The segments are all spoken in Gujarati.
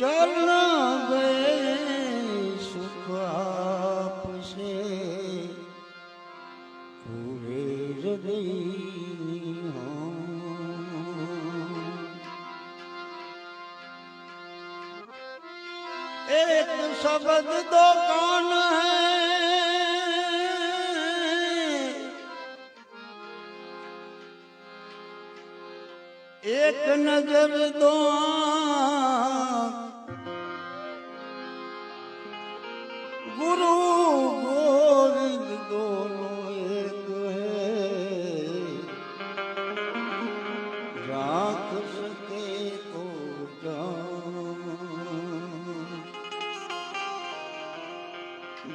ચરણ ગયે સુખ આપશે પૂરે હૃદયની। એક શબ્દ તો કોણ હૈ એક નજર દો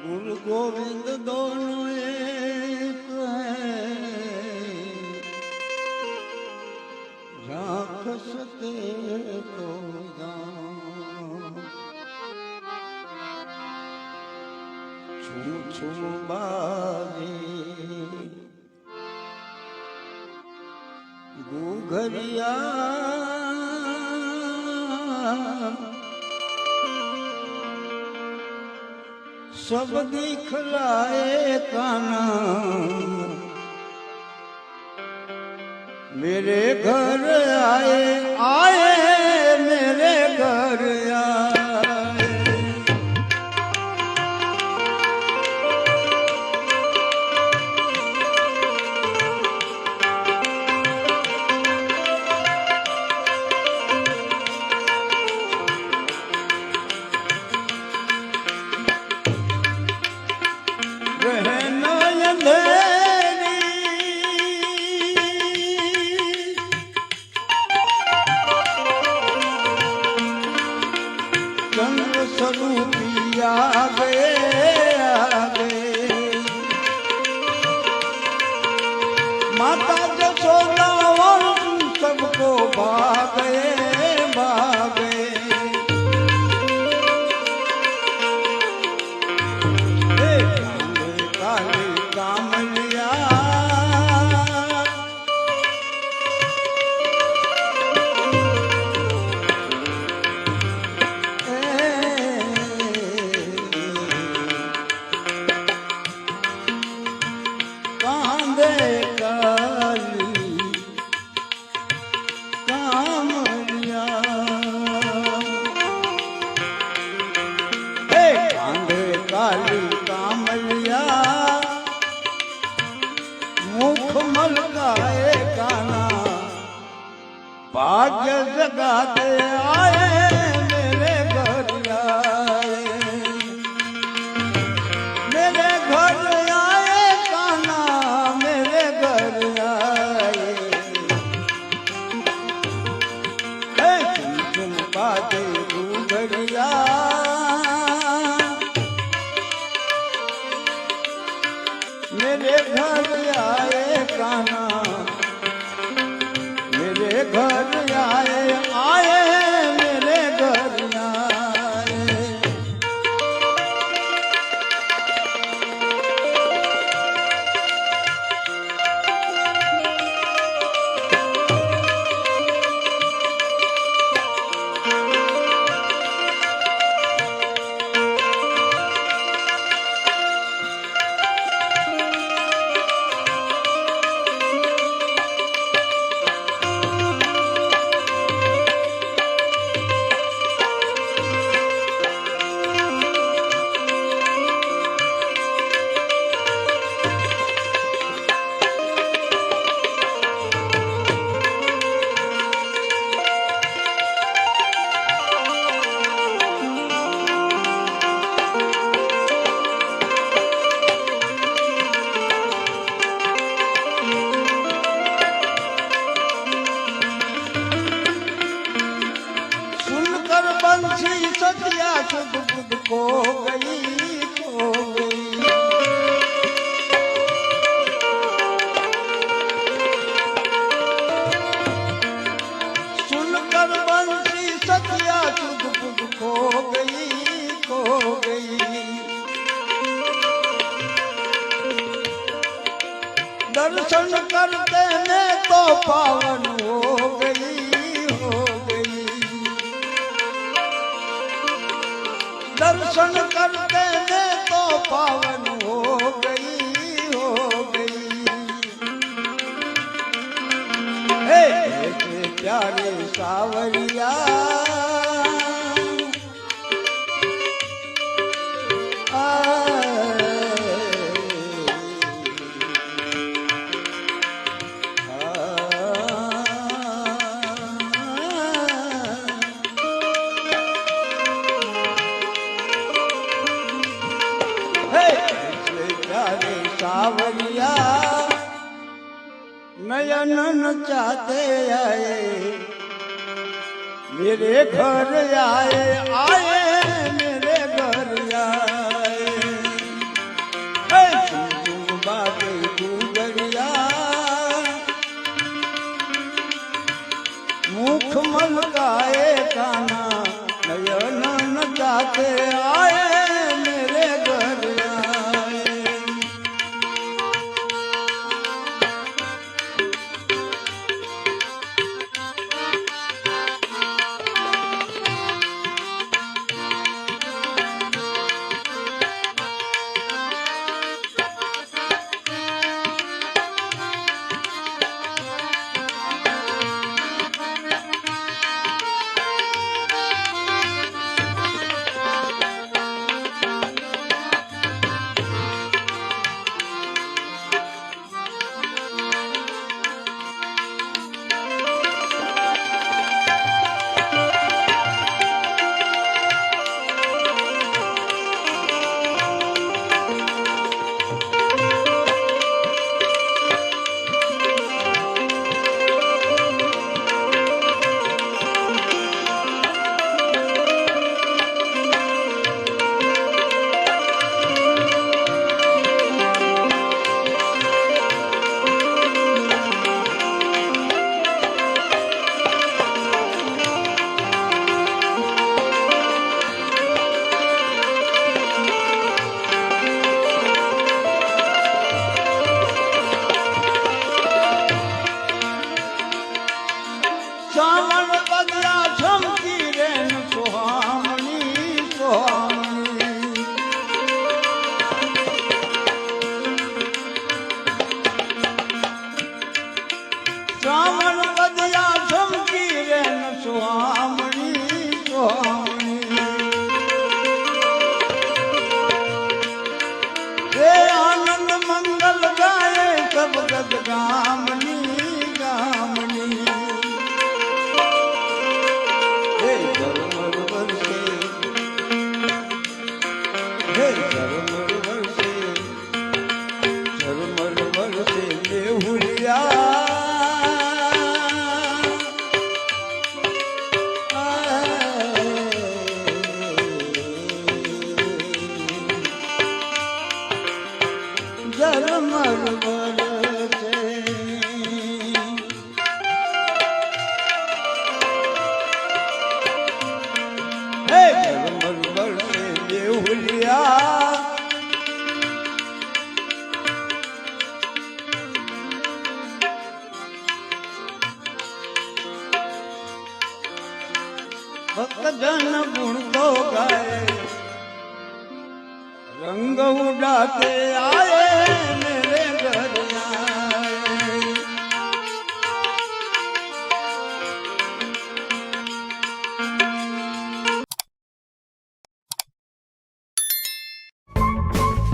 ગુરુ ગોવિંદ દોનો એક રાખ સતે તો છું છું બાજી. ગુઘરિયા સબ દિખલાએ કાના મેરે ઘર આયે Yeah. भाग्य जगाते आए मेरे घर आए मेरे घर आए काना मेरे घर आए चुन पाते घूमरिया मेरे घर आए काना ઘર આયે બંશી સત્યા ખુદ ખુદ કો ગઈ કો ગઈ. સુનકર બંશી સત્યા ખુદ ખુદ કો ગઈ કો ગઈ. દર્શન કરતે મેં તો પાવન હો दर्शन करते मैं तो पावन हो गई हो गई हे प्यारी सावरी नयन चाहते आए मेरे घर आए आए मेरे घर आए हे तुम बाबे गुजरिया मुख मलकाए काना नयन न चाहते রমণ ઝરમર વર્ષે દેહુલિયા ભક્ત જન ગુણ તો ગાય. રંગ ઉડાતે આયે.